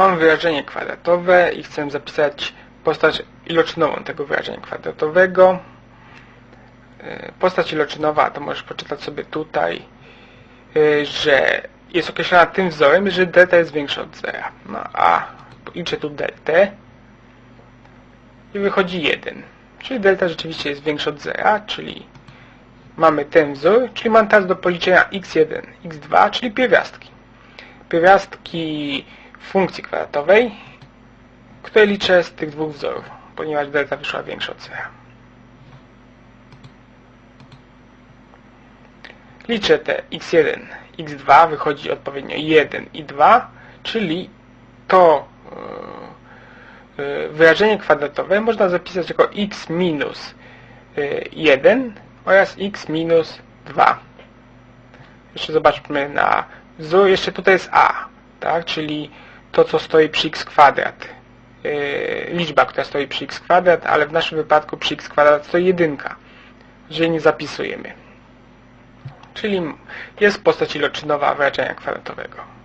Mam wyrażenie kwadratowe i chcę zapisać postać iloczynową tego wyrażenia kwadratowego. E, Postać iloczynowa, to możesz poczytać sobie tutaj, e, że jest określona tym wzorem, jeżeli delta jest większa od zera. No a liczę tu deltę i wychodzi 1. Czyli delta rzeczywiście jest większa od zera, czyli mamy ten wzór, czyli mam teraz do policzenia x1, x2, czyli pierwiastki. Pierwiastki funkcji kwadratowej, które liczę z tych dwóch wzorów, ponieważ delta wyszła większa od zera. Liczę te x1, x2, wychodzi odpowiednio 1 i 2, czyli to yy, yy, wyrażenie kwadratowe można zapisać jako x minus yy, 1 oraz x minus 2. Jeszcze zobaczmy na wzór, jeszcze tutaj jest a, tak, czyli to co stoi przy x kwadrat. Yy, liczba, która stoi przy x kwadrat, ale w naszym wypadku przy x kwadrat stoi jedynka, że nie zapisujemy. Czyli jest postać iloczynowa wyrażenia kwadratowego.